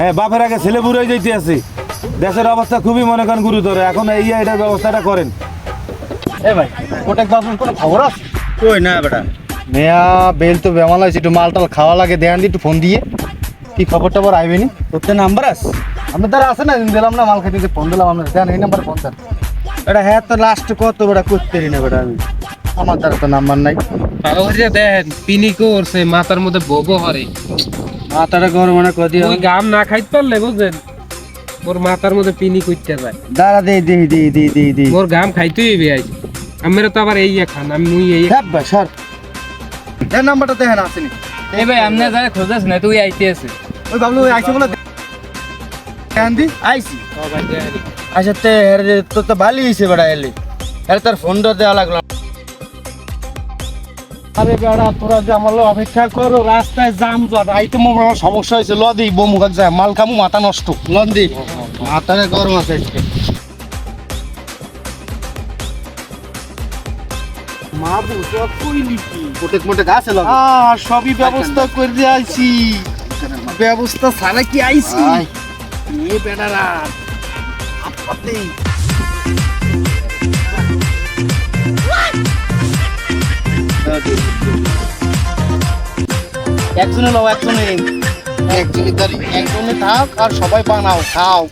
হ্যাঁ বাপের আগে ছেলে বুড়ে যেতে আছে। দেশের অবস্থা খুবই মনে করেন গুরুতর। এখন এই এটার ব্যবস্থাটা করেন। এ ভাই কোটেক বাবুর কোনো খবর আছে? কই না বেটা। মেয়া বেল তো বেমাল আছে একটু মাল টাল খাওয়া লাগে দেয়ান দি একটু ফোন দিয়ে। কি খবর টবর আইবে নি? তোর তো নাম্বার আছে। আপনার দ্বারা আছে না দিলাম না মাল খাইতে ফোন দিলাম আপনার দেন এই নাম্বারে ফোন দেন। বেটা হ্যাঁ তো লাস্ট কত বেটা করতে না বেটা আমি? আমার দ্বারা তো নাম্বার নাই। কাগজে দেন পিনি করছে মাথার মধ্যে ববো হরে। মাথাটা গরম মানে কদি ওই গাম না খাইতে পারলে বুঝলেন মোর মাথার মধ্যে পিনি করতে যায়। দাঁড়া দে দে দে দে দে দে। মোর গাম খাইতে হইবে আজ। আমার তো আবার এই খান আমি মুই এই হ্যাঁ ভাই এই নাম্বারটা দেখেন আসেনি। এই ভাই আমনে যারা খোঁজাস না তুই আইতে আছে। ওই বাবলু ওই আইছে বলে দেন দি আইছি আচ্ছা তে হের তো তো ভালোই হয়েছে বেটা এলি। এর তোর ফোনটা দেওয়া লাগল আরে বেড়া তোরা যে আমার অপেক্ষা করো রাস্তায় জাম জট আইতে মোর সমস্যা হয়েছে। ল দিই বউ যায়। মাল খামু মাথা নষ্ট। লন দি। মাথাটা গরম আছে। সবই ব্যবস্থা করে দিয়ে আইছি। ব্যবস্থা ছাড়া কি আইছি? আয়। একজনে লও একজনে। একজনে দাঁড়ি একজনে থাক আর সবাই বানাও খাও।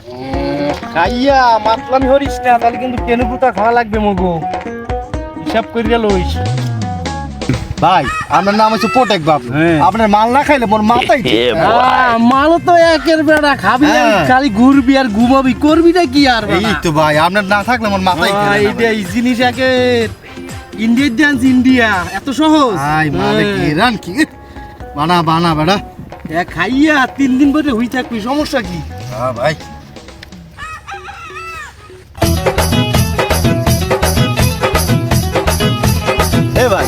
খাইয়া মাতলামি হরিস না তাহলে কিন্তু কেনু পুতা খাওয়া লাগবে মগো। হিসাব করিয়া লইস। ভাই আপনার নাম হচ্ছে পোটেক বাবু হ্যাঁ। আপনার মাল না খাইলে মোর মাথায় মাল তো একের বেড়া খাবি হ্যাঁ। খালি ঘুরবি আর ঘুমাবি করবি না কি আর এই তো ভাই আপনার না থাকলে মোর মাথায় এই জিনিস একে ইন্ডিয়ার ডান্স ইন্ডিয়া এত সহজ? ভাই মানে কি হ্যাঁ। রান কি? বানা বানা বেড়া। এ খাইয়া তিন দিন পরে হই থাকবি সমস্যা কি? হ্যাঁ ভাই। এ ভাই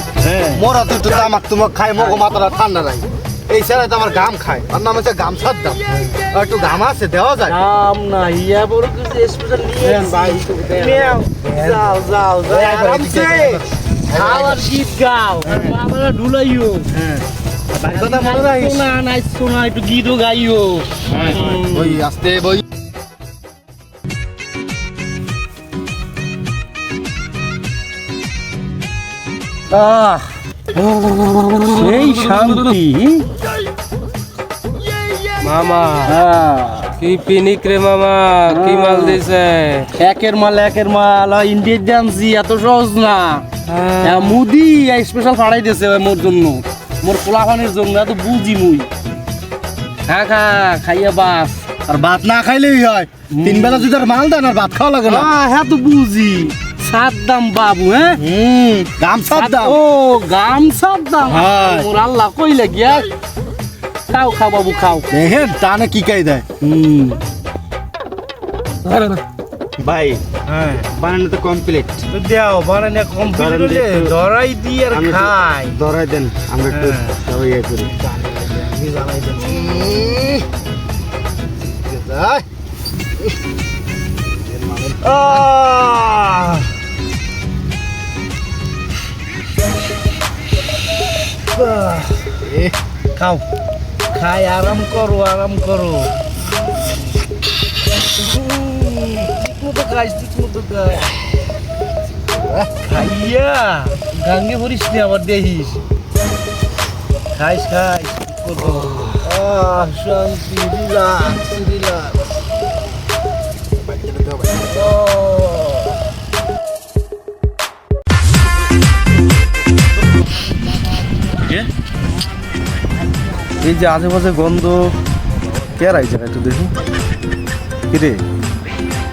মোরা তো একটু তামাক তুমাক খাই মগো মাথাটা ঠান্ডা নাই এই স্যার তো আমার গাম খায় আর নাম হচ্ছে গাম সাদ্দাম আর একটু গাম আছে দেওয়া যায়। নাম না ইয়া বড় কিছু স্পেশাল নিয়ে ভাই। যাও যাও যাও। আরামসে। খাওয়ার গীত গাও। ঢুলাইও। ভাই কথা মনে রাখিস না নাইছো না একটু গীতও গাইও। ওই আস্তে বই। আহ সেই শান্তি। মামা। হ্যাঁ। কি পিনিক রে মামা? কি মাল দিছে? একের মাল একের মাল। ইন্ডিয়ান ডান্সি এত সহজ না। হ্যাঁ, মুদি স্পেশাল ফাড়াই দিয়েছে মোর জন্য। মোর পোলাপানের জন্য এত বুঝি মুই। খা খা খাইয়া বাস। আর ভাত না খাইলেই হয়। তিন বেলা যদি আর মাল দেন আর ভাত খাওয়া লাগে না। হ্যাঁ তো বুঝি। সাদ্দাম বাবু হ্যাঁ? হুম গাম সাদ্দাম ও গাম সাদ্দাম হ্যাঁ। মোর আল্লাহ কইলে গিয়া খাও খাও বাবু খাও। দেখেন টানে কি কাই দেয় হুম। ভাই হ্যাঁ। বানানো তো কমপ্লিট দেও বানানে কমপ্লিট ধরাই দি আর খাই। ধরাই দেন আমরা একটু সবাই ইয়ে করি। এ, খাও। খাই আরাম করো আরাম করো। ঠিক মতো খাইস ঠিক মতো খাই খাইয়া গাঙ্গে ভরিস নি আবার দেখিস। খাইস খাইস শান্তি রিলাক্স রিলাক্স এই যে আশেপাশে গন্ধ কে রাইছে একটু দেখি। কিরে?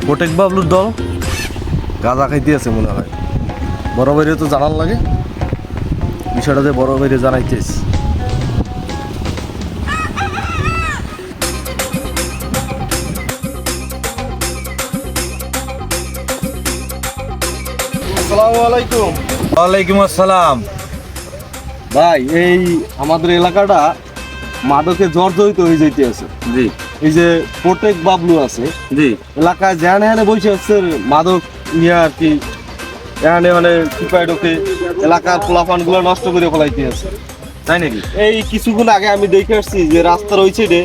কোটেক বাবলুর দল গাঁজা খাইতে আছে মনে হয়। বড় বাইরে তো জানার লাগে। বিষয়টা যে বড় বাইরে জানাইতেছি আসসালামু আলাইকুম। ওয়ালাইকুম আসসালাম। ভাই এই আমাদের এলাকাটা মাদকে জর্জরিত হয়ে যাইতে আছে। জি। এই যে প্রত্যেক বাবলু আছে জি। এলাকায় যেখানে এখানে বসে আসছে মাদক নিয়ে আর কি এখানে মানে টিপাই ঢোকে এলাকার পোলাপানগুলো নষ্ট করে ফেলাইতে আছে। তাই নাকি? এই কিছুক্ষণ আগে আমি দেখে আসছি যে রাস্তার ওই সাইডে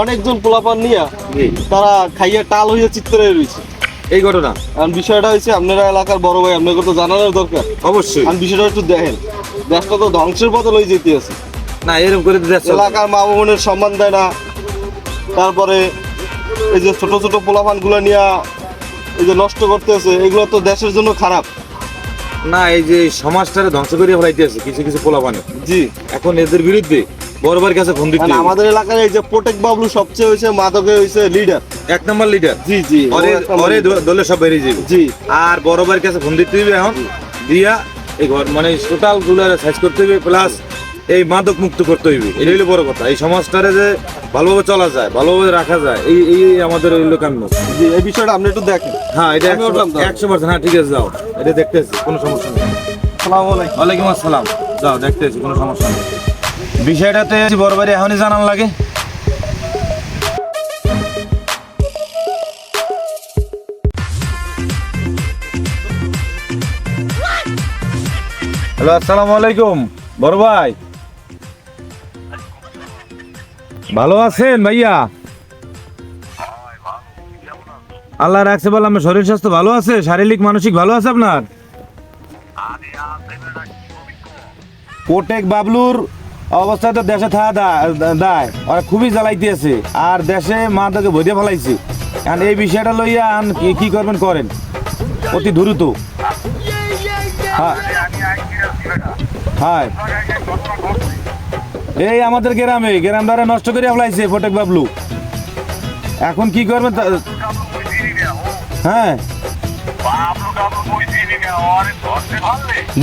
অনেকজন পোলাপান নিয়ে তারা খাইয়া টাল হইয়া চিত্তরে রয়েছে এই ঘটনা? আর বিষয়টা হচ্ছে আপনারা এলাকার বড় ভাই আপনাকে তো জানানোর দরকার। অবশ্যই। আর বিষয়টা একটু দেখেন। দেশটা তো ধ্বংসের পথে লই যেতে আছে। না এরকম করে দিতে এলাকার মা বোনের সম্মান দেয় না। তারপরে এই যে ছোট ছোট পোলাপানগুলা নিয়ে এই যে নষ্ট করতেছে এগুলো তো দেশের জন্য খারাপ। না এই যে সমাজটারে ধ্বংস করে ফেলাইতেছে কিছু কিছু পোলাপানে। জি। এখন এদের বিরুদ্ধে বড়বার কাছে ফোন দিতে আমাদের এলাকার এই যে প্রোটেক বাবলু সবচেয়ে হয়েছে মাদকে হয়েছে লিডার এক নম্বর লিডার জি জি ওরে ওরে দলে সব বেরিয়ে যাবে। জি। আর বড়বার কাছে ফোন দিতে হবে এখন। দিয়া এই ঘর মানে টোটালগুলো সাইজ করতে হবে প্লাস এই মাদক মুক্ত করতে হইবে। এটা হইল বড় কথা। এই সমাজটারে যে ভালোভাবে চলা যায় ভালোভাবে রাখা যায় এই এই আমাদের হইল কাম্য জি এই বিষয়টা আপনি একটু দেখেন। হ্যাঁ এটা আমি উঠলাম তো। একশো পার্সেন্ট হ্যাঁ ঠিক আছে যাও। এটা দেখতেছি কোনো সমস্যা নেই। সালাম আলাইকুম। ওয়ালাইকুম আসসালাম। যাও দেখতেছি কোনো সমস্যা নেই। বিষয়টাতে বড় বাড়ি এখনই জানান লাগে। হ্যালো আসসালামু আলাইকুম। বড় ভাই। ভালো আছেন ভাইয়া? আল্লাহ রাখছে বললাম শরীর স্বাস্থ্য ভালো আছে? শারীরিক, মানসিক ভালো আছে আপনার? কোটেক বাবলুর অবস্থা তো দেশে দা- দায়। ওরা খুবই জ্বালাইতেছে আর দেশে মা তোকে ভরিয়ে ফেলাইছে। কারণ এই বিষয়টা লইয়া আন কি করবেন করেন? অতি দ্রুত। হ্যাঁ। হ্যাঁ। এই আমাদের গ্রামে, গ্রামদারে নষ্ট করে ফেলাইছে ফটেক বাবলু। এখন কি করবেন হ্যাঁ।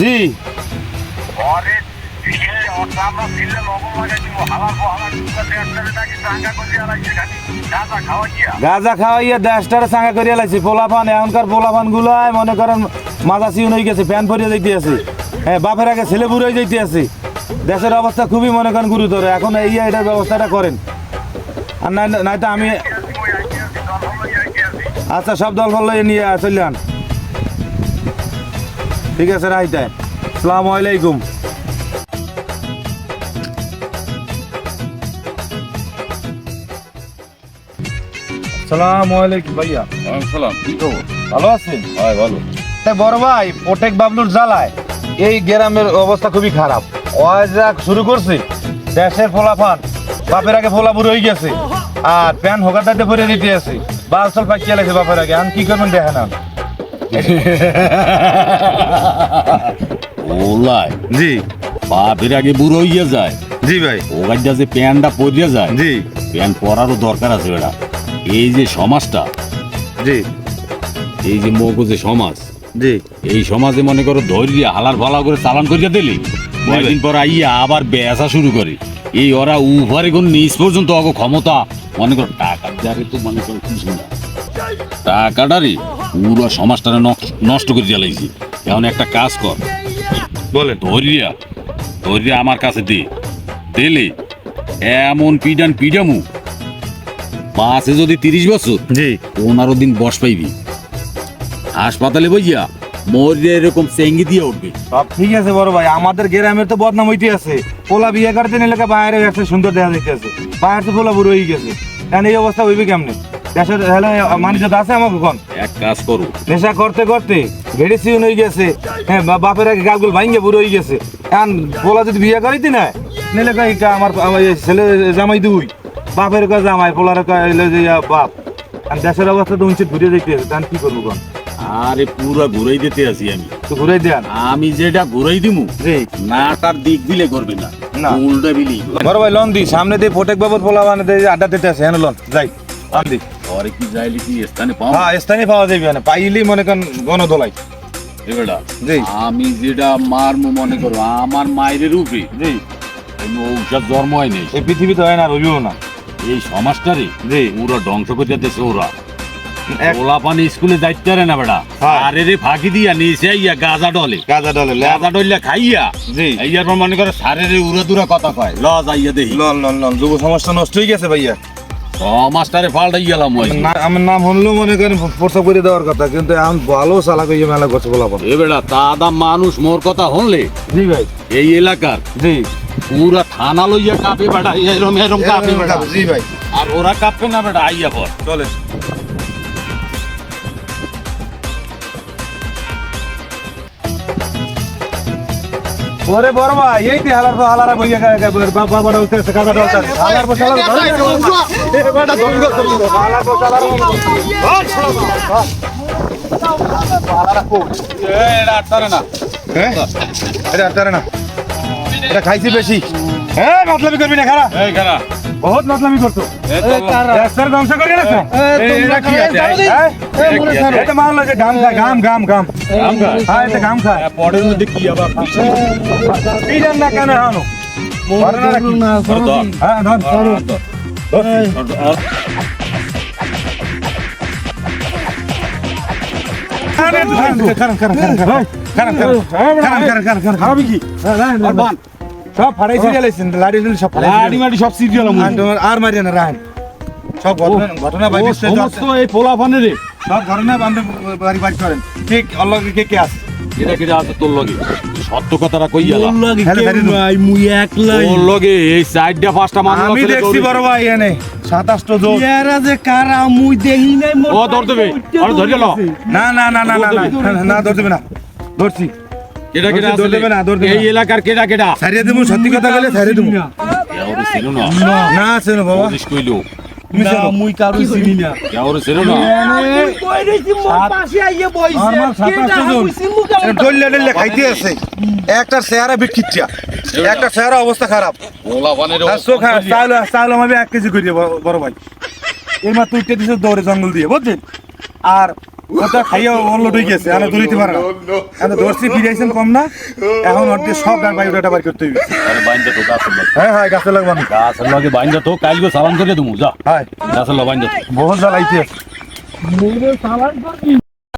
জি। গাঁজা খাওয়াইয়া দেশটারে চাঙ্গা করিয়া লাইছে, পোলাপান, এখনকার পোলাপান গুলাই মনে করেন মাজা সিউন হয়ে গেছে ফ্যান ফরিয়ে যাইতে আছে হ্যাঁ বাপের আগে ছেলে বুড়ো যাইতে আছে দেশের অবস্থা খুবই মনে করেন গুরুতর। এখন এই এটার ব্যবস্থাটা করেন। আর নাই নাই তো আমি আচ্ছা সব দল ফল নিয়ে চললেন ঠিক আছে রাইতে সালামু আলাইকুম। সালাম আলাইকুম ভাইয়া। সালাম। কি খবর? ভালো আছেন? হয় ভালো। বড় ভাই প্রত্যেক বাবলুর জ্বালায়। এই গ্রামের অবস্থা খুবই খারাপ। ওই শুরু করছে। দেশের ফোলাফান বাপের আগে ফোলা বুড়ো হয়ে গেছে। আর প্যান হোকাদাতে ভরে দিতে আছে। বালসল পাকিয়ে লাগছে বাপের আগে। আমি কি করবেন দেখেন ওলাই। জি। বাপের আগে বুড়ো হইয়া যায়। জি ভাই। ও গাড়িটা যে প্যান্টটা পরিয়া যায়। জি। প্যান্ট পরারও দরকার আছে বেটা। এই যে সমাজটা। জি। এই যে মগো যে সমাজ। জি। এই সমাজে মনে করো ধৈর্য হালার ভালা করে চালান করিয়া দিলি। কয়েকদিন পর আইয়া আবার বেসা শুরু করে। এই ওরা উভারে কোন নিজ পর্যন্ত অগ ক্ষমতা মনে করো টাকা যারে তো মনে করো কিছু না টাকাটারে পুরো সমাজটারে নষ্ট- নষ্ট করে জ্বালাইছি এখন একটা কাজ কর। বলে ধরিয়া ধরিয়া আমার কাছে দে। দিলে এমন পিডান পিডামু। বাসে যদি তিরিশ বছর জি। পনেরো দিন বস পাইবি। হাসপাতালে বইয়া মরিয়া এরকম চেঙ্গি দিয়ে উঠবে। সব ঠিক আছে বড় ভাই আমাদের গ্রামের তো বদনাম হইতে আছে। পোলা বিয়ে করতে নিলে বাইরে একটা সুন্দর দেখা যাইতে বাইরে তো পোলা বুড়ো হয়ে গেছে। কারণ এই অবস্থা হইবে কেমনে? দেশের হলে মানুষ আছে আমাকে কখন এক কাজ করো। নেশা করতে করতে ভেড়ি সিউন হয়ে গেছে। হ্যাঁ বাপের আগে গালগুল ভাঙ্গে বুড়ো হয়ে গেছে। এখন পোলা যদি বিয়ে করিতি না নিলে কই কা আমার ছেলে জামাই দুই। বাপের কাছে জামাই পোলার কইলে যে বাপ। আর দেশের অবস্থা তো উঞ্চিত ঘুরে দেখতে আছে কি করব কন? আরে পুরা ঘুরাই দিতে আছি আমি। তো ঘুরে দেন। আমি যেটা ঘুরাই দিমু না তার দিক দিলে করবে না। না। উল্টা বিলি। বড় ভাই লন দি। সামনে দিয়ে ফটেক বাবুর পোলা বানাতে আড্ডা দিতে আছে হ্যাঁ লন যাই লন দি। ঘরে কি যাইলে কি স্থানে পাও? হ্যাঁ স্থানীয় পাওয়া যাবে না পাইলেই মনে করেন গণদোলাই। এবারটা জি। আমি যেটা মারমু মনে করো আমার মায়ের রূপে। জি। ঔষধ জন্ম হয়নি এই পৃথিবীতে হয় না রবিও না। এই সমাজটারে জি। পুরো ধ্বংস করে দিতেছে ওরা। ওলা পানি স্কুলে যাইতে পারে না হ্যাঁ। আরে রে ফাঁকি দিয়া নিচে আইয়া গাজা ডলে। গাজা ডলে গাজা ডলিয়া খাইয়া জি। এইয়ার পর মনে করে সারের উড়া দুরা কথা কয় ল যাইয়া দেখি। লন লন লন যুব সমস্যা নষ্ট হয়ে গেছে ভাইয়া। মাস্টারে পাল্টাই গেলাম ওই। আমার নাম হলেও মনে করেন প্রস্তাব করে দেওয়ার কথা কিন্তু এখন ভালো চালাক হয়ে মেলা করছে বলা এ বেটা দাদা মানুষ মোর কথা হলে জি ভাই। এই এলাকার? জি। পুরা থানা লইয়া কাঁপে বেটা এরম এরম কাঁপে বেটা জি ভাই। আর ওরা কাঁপে না বেটা আইয়া পর চলে। ওরে বড় এই তে হালার হালারা বইয়া বাবাটা উঠতেছে কাকাটা উঠতেছে হালার বসে হালার বসে হালার খাইছি বেশি। হ্যাঁ মাতলামি করবি না খারা খারা বহুত মাতলামি করতো রাস্তার ধ্বংস করে গেছে এটা হ্যাঁ? মাল লাগে গাম খায় গাম গাম গাম? হ্যাঁ এটা গাম খায় পরের মধ্যে কি আবার কি জান না কেন হানো নাকি? ধর, ধর। হ্যাঁ ধর ধর ধর। খারান খারান খারান খারান খারান খারান খারান খারান খারান খারান খারান সব ফাড়াইছি গেলেছেন লাড়ি লাড়ি সব লাডি মাডি সব সিরিয়াল আর মারিয়া না রান সব ঘটনা ঘটনা বাইরে সমস্ত এই পোলা ফানে রে। সব ঘটনা বান্ধব বাড়ি বাড়ি করেন। ঠিক অল্লগ কে কে আছে? এটা কেটে আছে তোর লগে? সত্য কথাটা কই গেলা? দু। মুই একলাই। তোর লগে এই চারটা পাঁচটা মানুষ আমি দেখছি বড় ভাই এনে সাতাশটো যোগ এরা যে কারা মুই দেখি নাই ও ধর দেবে। আরে ধরে গেল। না না না না না না না ধর দেবে না। ধরছি। কেডা কেডা আছে দেবে না, ধরতে দেবে এই এলাকার কেডা কেডা? ছাড়িয়ে দেবো সত্যি কথা বলে ছাড়িয়ে দেবো। না না। শোনো বাবা। পুলিশ কইলো? মুই কারও চিনি না। কেউরে ছিল না? কই রইছি মোর পাশে আইয়ে বইছে। নরমাল সাতাশটো জন। ডল্লে ডল্লে খাইতে আছে। একটা চেহারা একটা চেহারা অবস্থা খারাপ। চোখ আমি এক কেজি করে বড় ভাই। এই মাত্র উঠতে দিছে দৌড়ে জঙ্গল দিয়ে বুঝছেন আর ওটা খাইয়া অন্য হয়ে গেছে আমি ধরিতে পারে না। আমি দৌড়ছি ফিরাইছেন কম না। এখন সব ডাক বায়ুটা বার করতে হইবে। আরে বাইন্দা তো গাছের লগে। হ্যাঁ হ্যাঁ গাছে লাগবানো গাছের লগে বাইন্দা তো কালকে সালাম করে দেবো যা। হ্যাঁ। গাছের লগে বাইন্দা বহুত জ্বালাইতে